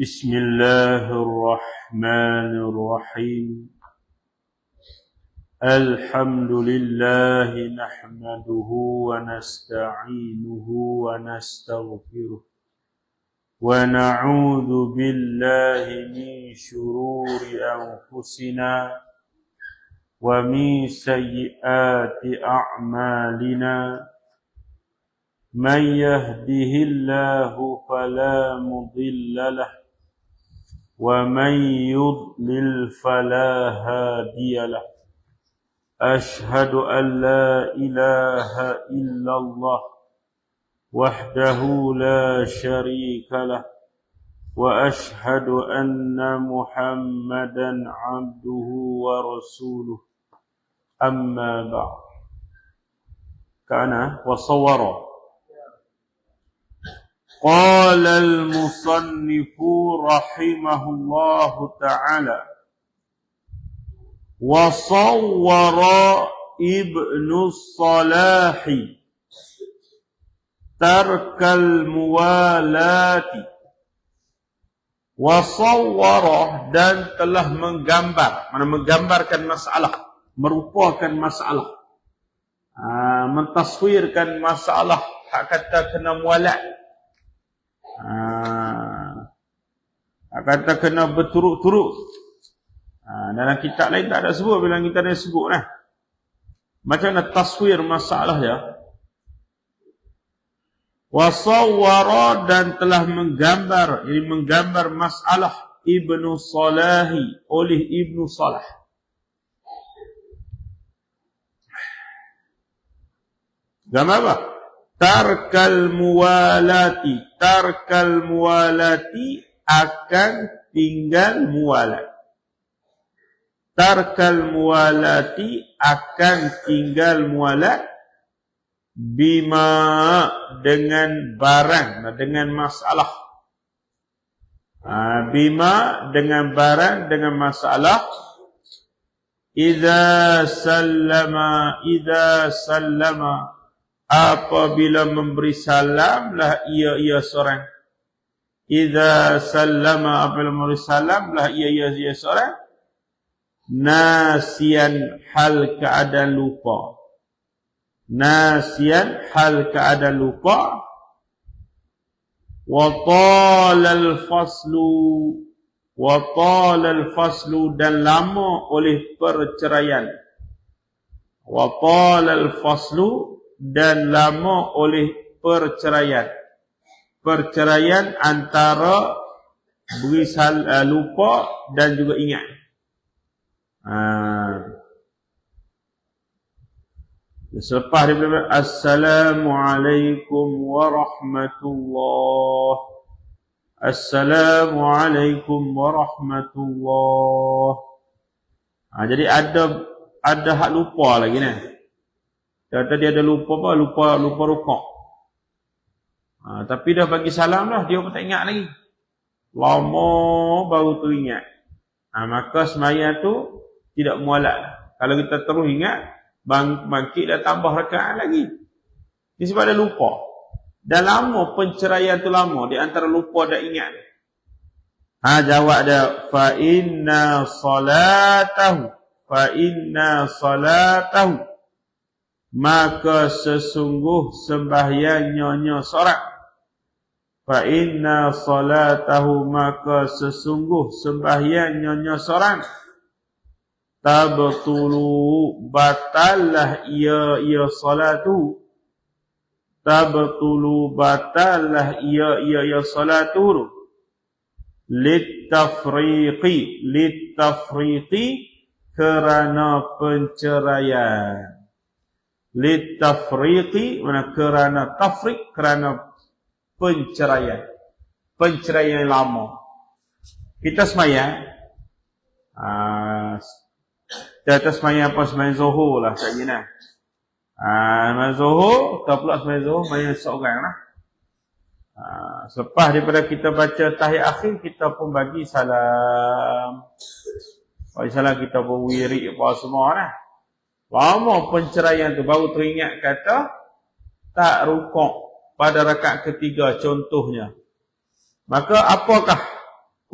بسم الله الرحمن الرحيم. الحمد لله نحمده ونستعينه ونستغفره ونعوذ بالله من شرور أنفسنا ومن سيئات أعمالنا. من يهده الله فلا مضل له ومن يضلل فلا هادي له أشهد أن لا إله إلا الله وحده لا شريك له واشهد ان محمدا عبده ورسوله اما بعد كان وصور قال المصنف رحمه الله تعالى وصور ابن الصلاح tarkal muwalati wasawwarah dan telah menggambar mana menggambarkan masalah merupakan masalah ha, mentaswirkan masalah hak kata kena mualat ha, kata kena berturut-turut. Ha, dalam kitab lain tak ada sebut bila kita ada sebut lah macam mana taswir masalah dia wasawwara dan telah menggambar ini menggambar masalah Ibnu Salahi oleh Ibnu Salah. Gambar apa tarkal muwalati. Tarkal muwalati akan tinggal muwalat. Tarkal muwalati akan tinggal muwalat bima dengan barang dengan masalah. Ha, bima dengan barang dengan masalah. Idza sallama idza sallama apabila memberi salam lah ia ia seorang. Idza sallama apabila memberi salam lah ia ia ia seorang. Nasian hal keadaan lupa. Nasian hal keadaan lupa. Wa talal faslu. Wa talal faslu dan lama oleh perceraian. Wa talal faslu dan lama oleh perceraian. Perceraian antara beri uh, lupa dan juga ingat. Uh, Selepas dia berkata, Assalamualaikum warahmatullahi Assalamualaikum warahmatullahi ha, Jadi ada ada hak lupa lagi ni. Kata dia ada lupa apa? Lupa lupa rukuk. Ha, tapi dah bagi salam lah, dia pun tak ingat lagi. Lama baru tu ingat. Ha, maka semaya tu tidak mualat. Kalau kita terus ingat, bang, bangkit dan tambah rakaat lagi. Ini sebab dia lupa. Dah lama penceraian tu lama di antara lupa dan ingat. Ha jawab dia fa inna salatahu fa salatahu maka sesungguh sembahyangnya nya sorak. Fa inna salatahu maka sesungguh sembahyangnya nya sorak. Tabtulu batallah ia ia salatu. Tabtulu batallah ia ia ia salatu. Litafriqi litafriqi kerana penceraian litafriqi mana kerana tafriq kerana penceraian. Penceraian lama. Kita semayang. Uh, kita semayang apa? Semayang zuhur lah tak gina uh, semayang zuhur kita pula semayang zuhur semayang seorang lah. Uh, selepas daripada kita baca tahiyat akhir kita pun bagi salam. Bagi salam kita pun wirik apa semua lah lama penceraian tu baru teringat kata tak rukuk pada rakaat ketiga contohnya maka apakah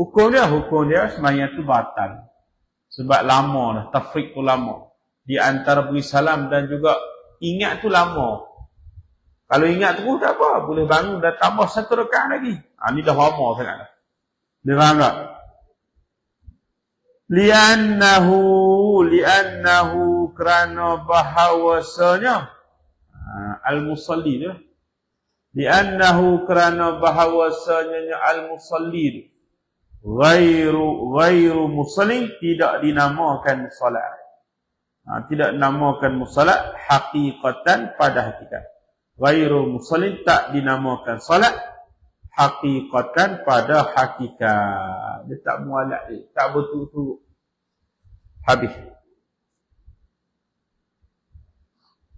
Hukum dia, hukum dia semayang tu batal. Sebab lama dah, tafrik tu lama. Di antara beri salam dan juga ingat tu lama. Kalau ingat tu tak apa, boleh bangun dan tambah satu rekaan lagi. Ha, ni dah lama sangat. Dia faham tak? Liannahu, liannahu kerana bahawasanya ha, al-musalli tu. Liannahu kerana bahawasanya al-musalli tu ghairu ghairu muslim tidak dinamakan solat. Ha, tidak dinamakan musalat hakikatan pada hakikat. Ghairu muslim tak dinamakan solat hakikatan pada hakikat. Dia tak mualat dia, tak betul-betul. Habis.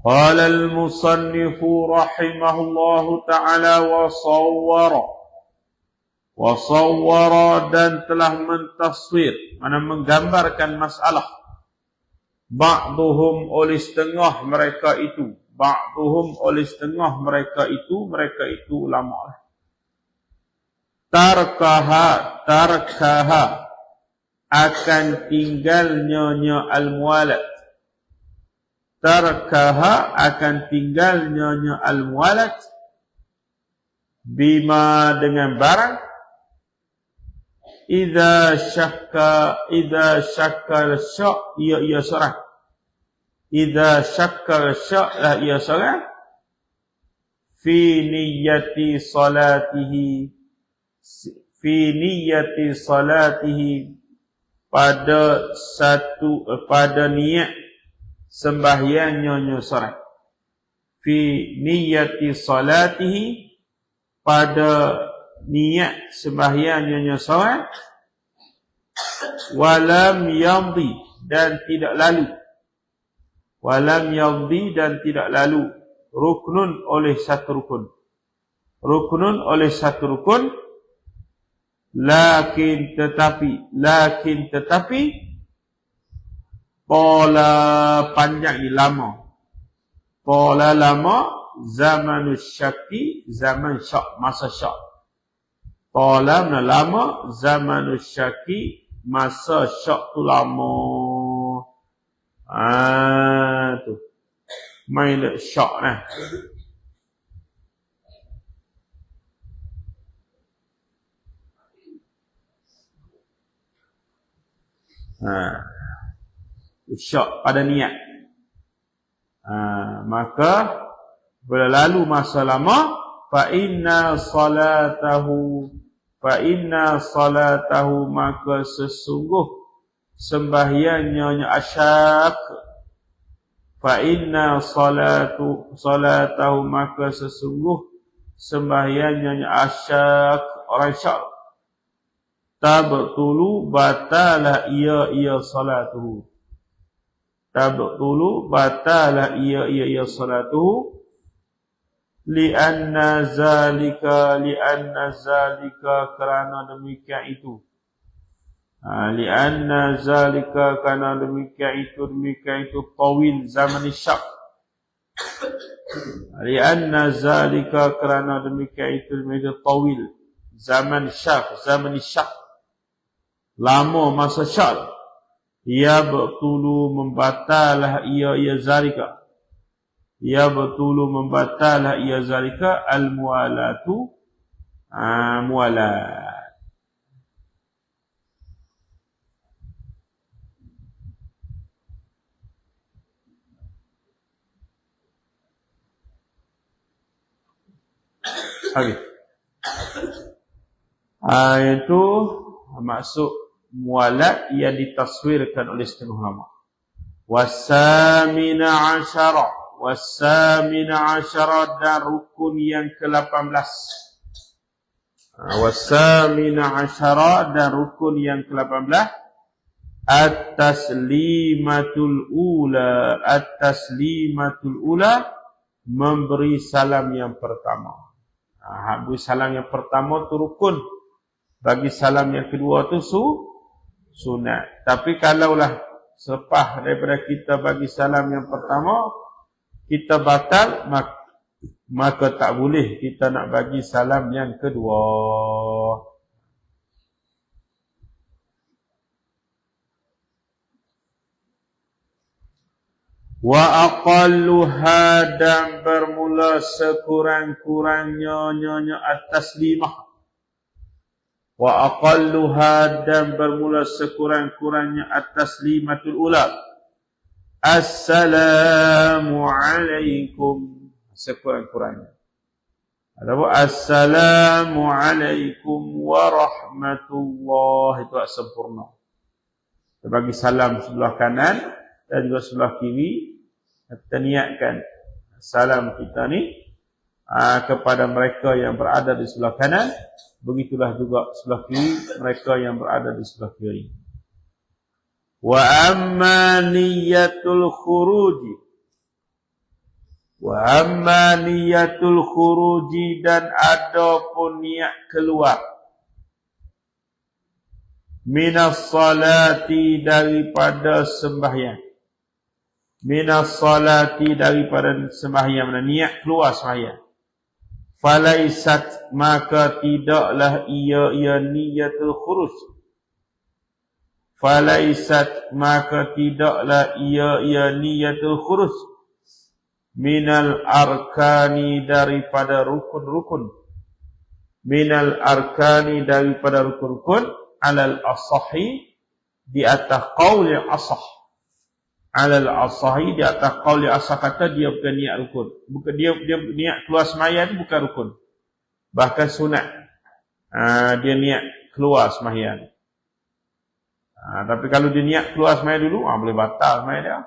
قال المصنف رحمه الله تعالى وصوره wasawwara dan telah mentaswir mana menggambarkan masalah ba'duhum oleh setengah mereka itu ba'duhum oleh setengah mereka itu mereka itu ulama tarkaha tarkaha akan tinggalnya nya al-muwalat tarkaha akan tinggalnya nya al-muwalat bima dengan barang. Iza syakka Iza syakka syak Ia ia seorang. Iza syakka syak lah ia seorang. Fi niyati salatihi Fi niyati salatihi Pada satu Pada niat Sembahyangnya nyo seorang Fi niyati salatihi Pada niat sembahyang nyonya solat walam yamdi dan tidak lalu. Walam yamdi dan tidak lalu. Ruknun oleh satu rukun. Ruknun oleh satu rukun lakin tetapi lakin tetapi pola panjang lama pola lama zaman syaki zaman syak masa syak Qala lama zaman syaki masa syak tu lama. Ah tu. Main le syak nah. Ha. Syak pada niat. Ha, maka bila lalu masa lama fa inna salatahu fa inna salatahu maka sesungguh sembahyangnya asyak. Fa inna salatu salatahu maka sesungguh sembahyangnya asyak. Orang syak tabtulu batalah ia ia salatuhu tabtulu batalah ia ia ia salatuhu li'anna zalika li'anna zalika kerana demikian itu. Ha, li'anna zalika kerana demikian itu demikian itu tawil zaman syak. Li'anna zalika kerana demikian itu demikian itu tawil zaman syak zaman syak. Lama masa syak ia bertulu membatalah ia ia zalika ya betul membatal ia zalika al mualatu mualat Okay. Ah, itu maksud mualat yang ditaswirkan oleh setengah ulama. Wasamina asyara wasamina asyara dan rukun yang ke-18 wasamina asyara dan rukun yang ke-18 at-taslimatul ula at-taslimatul ula memberi salam yang pertama. Ha salam yang pertama tu rukun. Bagi salam yang kedua tu su sunat tapi kalaulah selepas daripada kita bagi salam yang pertama kita batal maka maka tak boleh kita nak bagi salam yang kedua. Wa aqalluha dan bermula sekurang-kurangnya nyonya atas lima. Wa aqalluha dan bermula sekurang-kurangnya atas lima tul ula. Assalamu alaikum sekurang-kurangnya. Ada Assalamualaikum warahmatullahi itu sempurna. Kita bagi salam sebelah kanan dan juga sebelah kiri. Kita niatkan salam kita ni aa, kepada mereka yang berada di sebelah kanan. Begitulah juga sebelah kiri mereka yang berada di sebelah kiri. Wa amma niyatul khuruji Wa amma niyatul khuruji dan ada pun niat keluar. Minas salati daripada sembahyang. Minas salati daripada sembahyang. Niat keluar sembahyang. Falaisat maka tidaklah ia ia niyatul khuruj. Falaisat maka tidaklah ia ia niyatul khuruj. Minal arkani daripada rukun-rukun. Minal arkani daripada rukun-rukun. Alal asahi di atas qauli asah alal asahi di atas qauli asah kata dia bukan niat rukun bukan dia dia niat keluar sembahyang bukan rukun bahkan sunat ha, dia niat keluar sembahyang ha, tapi kalau dia niat keluar sembahyang dulu ha, boleh batal sembahyang dia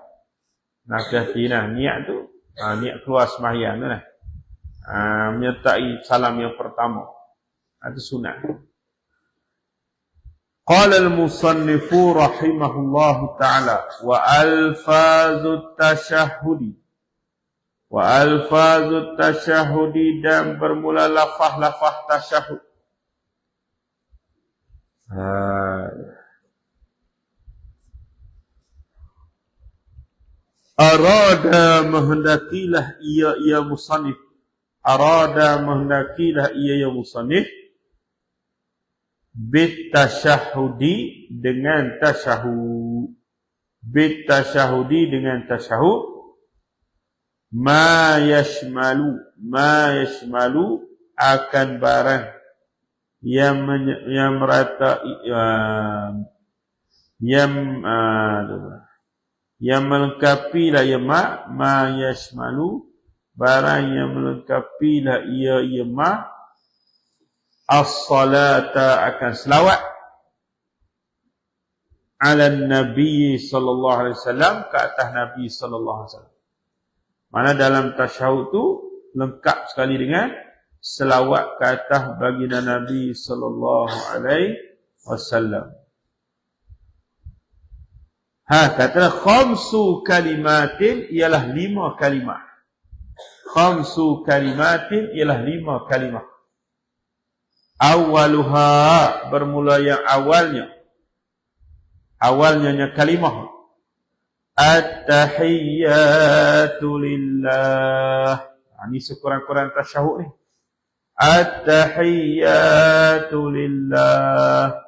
nak hati nah niat tu ha, niat keluar sembahyang tu lah. Ha, menyertai salam yang pertama. Itu sunat. Qala al-musannif rahimahullah taala wa alfazut tashahhudi wa alfazut tashahhudi dan bermula lafaz-lafaz tasyahud. Ha. arada menghendakilah ia ia musannif arada menghendakilah ia ia musannif bit tasyahudi dengan tasyahud bit tasyahudi dengan tasyahud ma yashmalu. Ma yashmalu akan barang yang yang merata uh, yang uh, yang melengkapi lah ya ma ma yashmalu. Barang yang melengkapi lah ia ya ma as-salata akan selawat ala nabi sallallahu alaihi wasallam ke atas nabi sallallahu alaihi wasallam mana dalam tasyahud tu lengkap sekali dengan selawat ke atas baginda nabi sallallahu alaihi wasallam Ha kata khamsu kalimatin ialah lima kalimah. Khamsu kalimatin ialah lima kalimah. Awaluha bermula yang awalnya. Awalnya nya kalimah. At-tahiyyatu lillah. Ha, ini sekurang-kurang tasyahud ni. At-tahiyyatu lillah.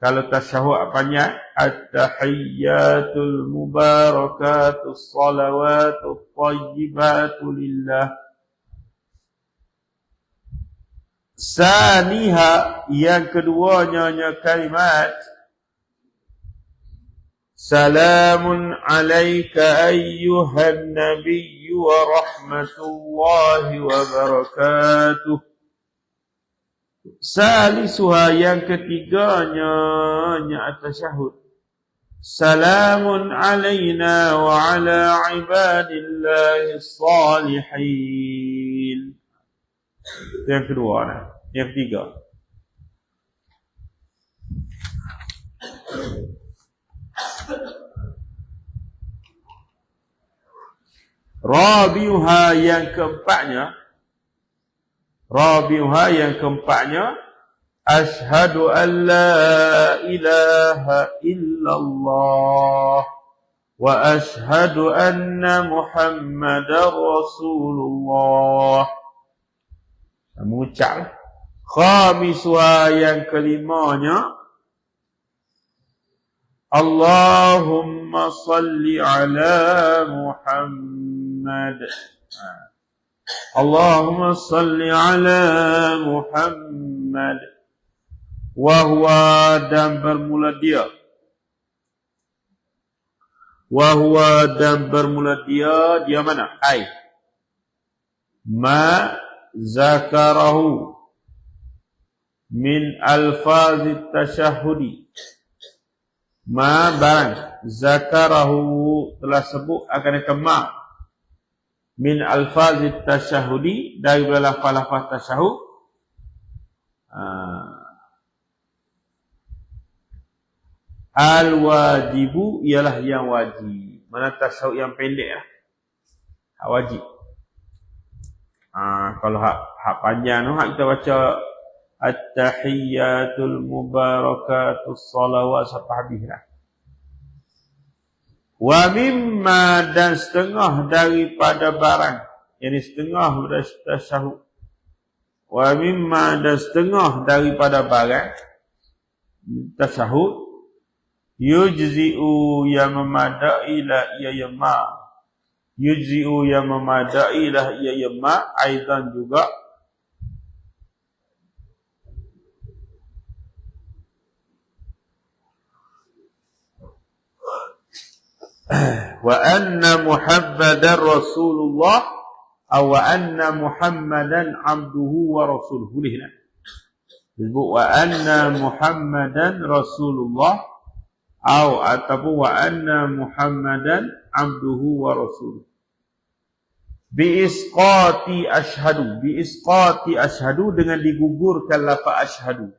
Kalau tasyahud apanya? At-tahiyyatul mubarakatus salawatut tayyibatu lillah. Saniha yang keduanya nya kalimat Salamun alayka ayyuhan nabiyyu wa rahmatullahi wa barakatuh Salisuha yang ketiganya nya at-tasyahud. Salamun alaina wa ala ibadillahi salihin. Itu yang kedua ni. Yang ketiga. Rabiuha yang keempatnya Rabiuha yang keempatnya Ashadu an la ilaha illallah Wa ashadu anna muhammad rasulullah Mengucap Khamiswa yang kelimanya Allahumma salli ala Muhammad اللهم صل على محمد وهو dan bermula dia وهو dan bermula dia dia mana ai ma zakarahu min alfaz tashahudi ma barang zakarahu telah sebut akan kema min alfaz tasyahudi dari lafaz-lafaz tasyahud uh, al wajibu ialah yang wajib. Mana tasyahud yang pendek lah wajib uh, kalau hak hak panjang tu hak kita baca at-tahiyyatul mubarakatus salawat sampai habis lah Wa mimma dan setengah daripada barang. Yang setengah daripada tasyahud. Wa mimma dan setengah daripada barang. Tasyahud. Yujzi'u yang memadai lah ia yama. Yujzi'u yang memadai lah ia yama. Aizan juga. wa anna muhammadan rasulullah aw anna muhammadan abduhu wa rasuluhu disebut wa anna muhammadan rasulullah aw ataupun wa anna muhammadan abduhu wa rasuluhu bi isqati ashhadu. Bi isqati ashhadu dengan digugurkan lafaz ashhadu.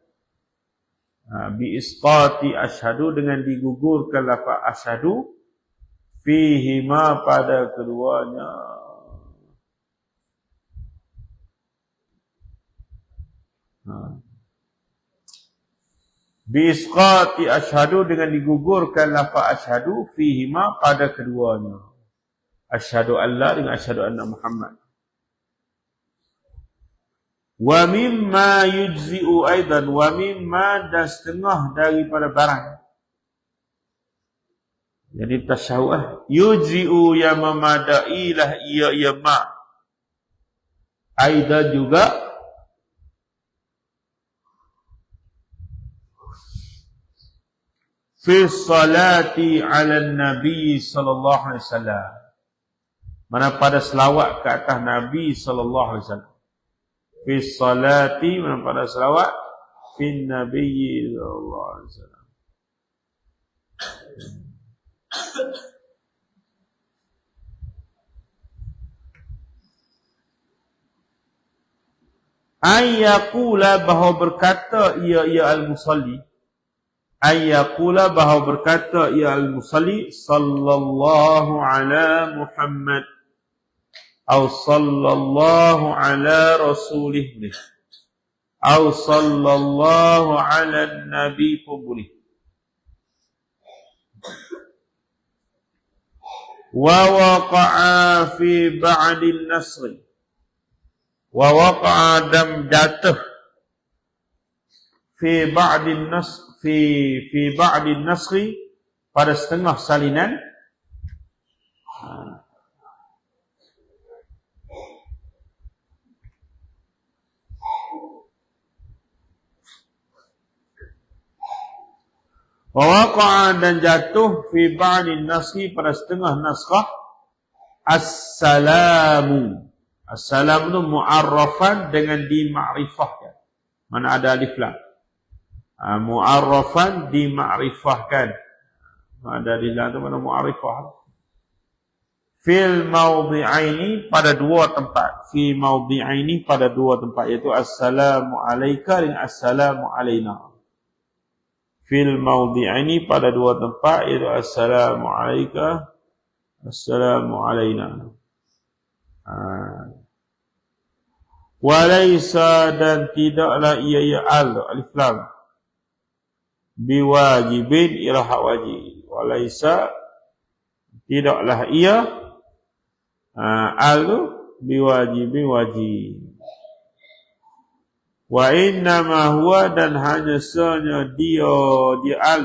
Ha, bi isqati ashhadu dengan digugurkan lafaz ashhadu. Fihi ma pada keduanya. Ha. Bisqati ashadu dengan digugurkan lafaz ashadu fihi ma pada keduanya Ashadu Allah dengan ashadu anna Muhammad Wa mimma yujzi'u aidan Wa mimma dan setengah daripada barang jadi lah. Yujzi'u ya memadailah ia ya ma. Aida juga fi salati ala nabi sallallahu alaihi wasallam. Mana pada selawat ke atas Nabi sallallahu alaihi wasallam. Fi salati mana pada selawat fi nabi sallallahu alaihi wasallam. Ayyakula bahawa berkata ia ia al-musalli Ayyakula bahawa berkata ia al-musalli Sallallahu ala Muhammad أو صلى الله على رسوله منه أو صلى الله على النبي بلي ووقع في بعد النصر ووقع دم جاته في بعد النصر في في بعد النصر pada setengah salinan Wawaqa'a dan jatuh fi ba'din nasi pada setengah naskah Assalamu. Assalamu itu mu'arrafan dengan dima'rifahkan. Mana ada alif lam? Ha, Mu'arrafan dima'rifahkan. Ada alif lam itu mana mu'arrifah? Fil mawdi'aini pada dua tempat. Fi mawdi'aini pada dua tempat Iaitu Assalamu alaika dan Assalamu alaina fil mawdi'ani pada dua tempat iaitu assalamu alayka assalamu alayna Ha. Walaisa dan tidaklah ia ya al alif lam biwajibin ialah hak wajib. Walaisa tidaklah ia ha, al biwajibin wajib. Wa inna ma huwa dan hanya sanya dia dia al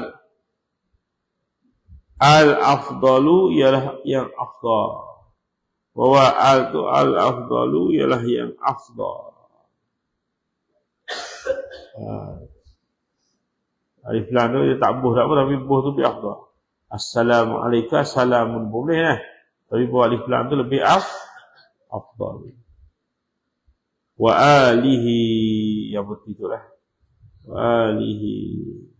al afdalu ialah yang afdal bahwa al tu al afdalu ialah yang afdal. Ha. Alif lam tu dia tak buh tak apa tapi buh tu lebih afdal. Assalamualaikum salamun boleh eh. Tapi buah alif lam tu lebih af afdal. Wa alihi ya betul. Wa alihi